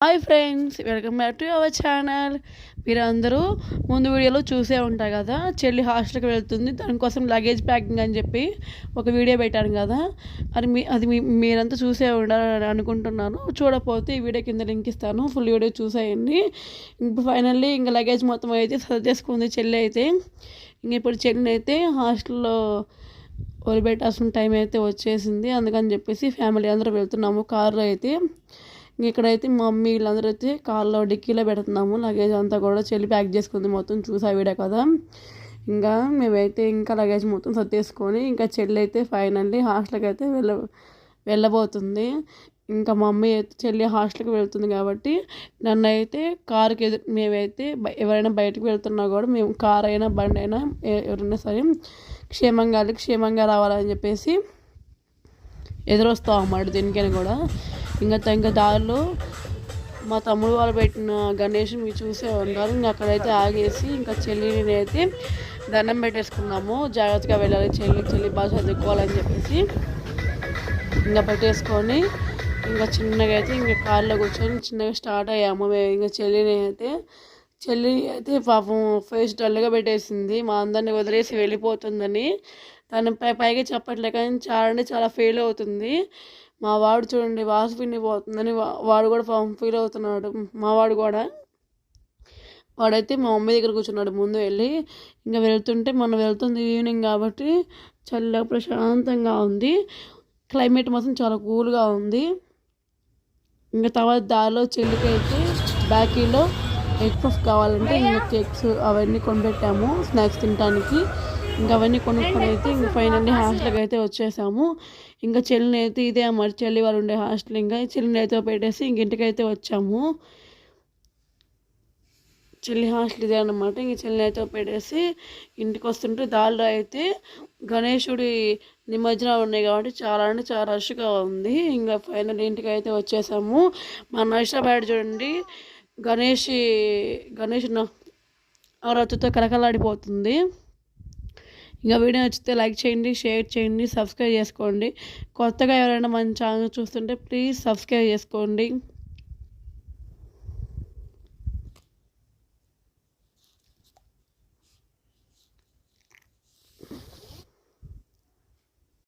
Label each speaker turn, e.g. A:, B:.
A: Hi friends welcome back to our channel మీరు అందరూ ముందు వీడియోలో చూసే ఉంటారు కదా? చెల్లి హాస్టల్కి వెళ్తుంది. దానికోసం లగేజ్ ప్యాకింగ్ అని చెప్పి ఒక వీడియో పెట్టాను కదా? అది మీ అది మీరంతా చూసే ఉండాలని అనుకుంటున్నాను. చూడకపోతే ఈ వీడియో కింద లింక్ ఇస్తాను. ఫుల్ వీడియో చూసేయండి. ఇప్పుడు ఫైనల్లీ ఇంకా లగేజ్ మొత్తం అయితే సర్దేసుకుంది చెల్లి అయితే. ఇంక ఇప్పుడు చెల్లిని అయితే హాస్టల్లో వదిలిపెట్టాల్సిన టైం అయితే వచ్చేసింది. అందుకని చెప్పేసి ఫ్యామిలీ అందరూ వెళ్తున్నాము. కారులో అయితే. ఇక్కడైతే మా మమ్మీ వీళ్ళందరూ అయితే కార్లో డిక్కీలో పెడుతున్నాము. లగేజ్ అంతా కూడా చెల్లి ప్యాక్ చేసుకుంది మొత్తం చూసా వీడే కదా. ఇంకా మేమైతే ఇంకా లగేజ్ మొత్తం సర్దేసుకొని ఇంకా చెల్లి అయితే ఫైనల్లీ హాస్టల్కి అయితే వెళ్ళ వెళ్ళబోతుంది. ఇంకా మమ్మీ అయితే చెల్లి హాస్టల్కి వెళ్తుంది కాబట్టి నన్ను అయితే కారుకి ఎదురు మేమైతే ఎవరైనా బయటకు వెళ్తున్నా కూడా మేము కార్ అయినా బండి అయినా ఎవరైనా సరే క్షేమంగా క్షేమంగా రావాలని చెప్పేసి ఎదురొస్తాం అన్నమాట దీనికైనా కూడా. ఇంకా ఇంకా దారిలో మా తమ్ముడు వాళ్ళు పెట్టిన గణేష్ మీరు చూసే ఉన్నారు. ఇంకా అక్కడైతే ఆగేసి ఇంకా చెల్లిని అయితే దండం పెట్టేసుకున్నాము. జాగ్రత్తగా వెళ్ళాలి చెల్లి చెల్లి బాగా చదువుకోవాలని చెప్పేసి ఇంకా పెట్టేసుకొని ఇంకా చిన్నగా అయితే ఇంకా కార్లో కూర్చొని చిన్నగా స్టార్ట్ అయ్యాము. మేము ఇంకా చెల్లిని అయితే చెల్లి అయితే పాపం ఫేస్ డల్గా పెట్టేసింది. మా అందరిని వదిలేసి వెళ్ళిపోతుందని తను పై పైగా చెప్పట్లే కానీ చాలా అంటే చాలా ఫెయిల్ అవుతుంది. మా వాడు చూడండి వాసు పిండి పోతుందని వాడు కూడా ఫీల్ అవుతున్నాడు. మా వాడు కూడా. వాడైతే మా మమ్మీ దగ్గర కూర్చున్నాడు. ముందు వెళ్ళి ఇంకా వెళ్తుంటే మనం వెళ్తుంది ఈవినింగ్ కాబట్టి చల్లగా ప్రశాంతంగా ఉంది. క్లైమేట్ మాత్రం చాలా కూల్గా ఉంది. ఇంకా తర్వాత దారిలో చెల్లికైతే బ్యాకీలో ఎగ్ పఫ్ కావాలంటే ఇంకా కేక్స్ అవన్నీ కొనిపెట్టాము స్నాక్స్ తినడానికి ఇంకా అవన్నీ కొనుక్కొని అయితే ఇంకా ఫైనల్లీ హాస్టల్కి అయితే వచ్చేసాము. ఇంకా చెల్లిని అయితే ఇదే మరి చెల్లి వాళ్ళు ఉండే హాస్టల్ ఇంకా చెల్లిని అయితే పెట్టేసి ఇంక ఇంటికైతే వచ్చాము. చెల్లి హాస్టల్ ఇదే అనమాట ఇంక చెల్లిని అయితే పెట్టేసి ఇంటికి వస్తుంటే దారిలో అయితే గణేశుడి నిమజ్జనాలు ఉన్నాయి కాబట్టి చాలా అంటే చాలా రష్గా ఉంది. ఇంకా ఫైనల్ ఇంటికి అయితే వచ్చేసాము. మా నైషాబాడ్ చూడండి గణేష్ గణేష్ రచ్చతో కలకలాడిపోతుంది. ఇంకా వీడియో నచ్చితే లైక్ చేయండి షేర్ చేయండి సబ్స్క్రైబ్ చేసుకోండి. కొత్తగా ఎవరైనా మన ఛానల్ చూస్తుంటే ప్లీజ్ సబ్స్క్రైబ్ చేసుకోండి.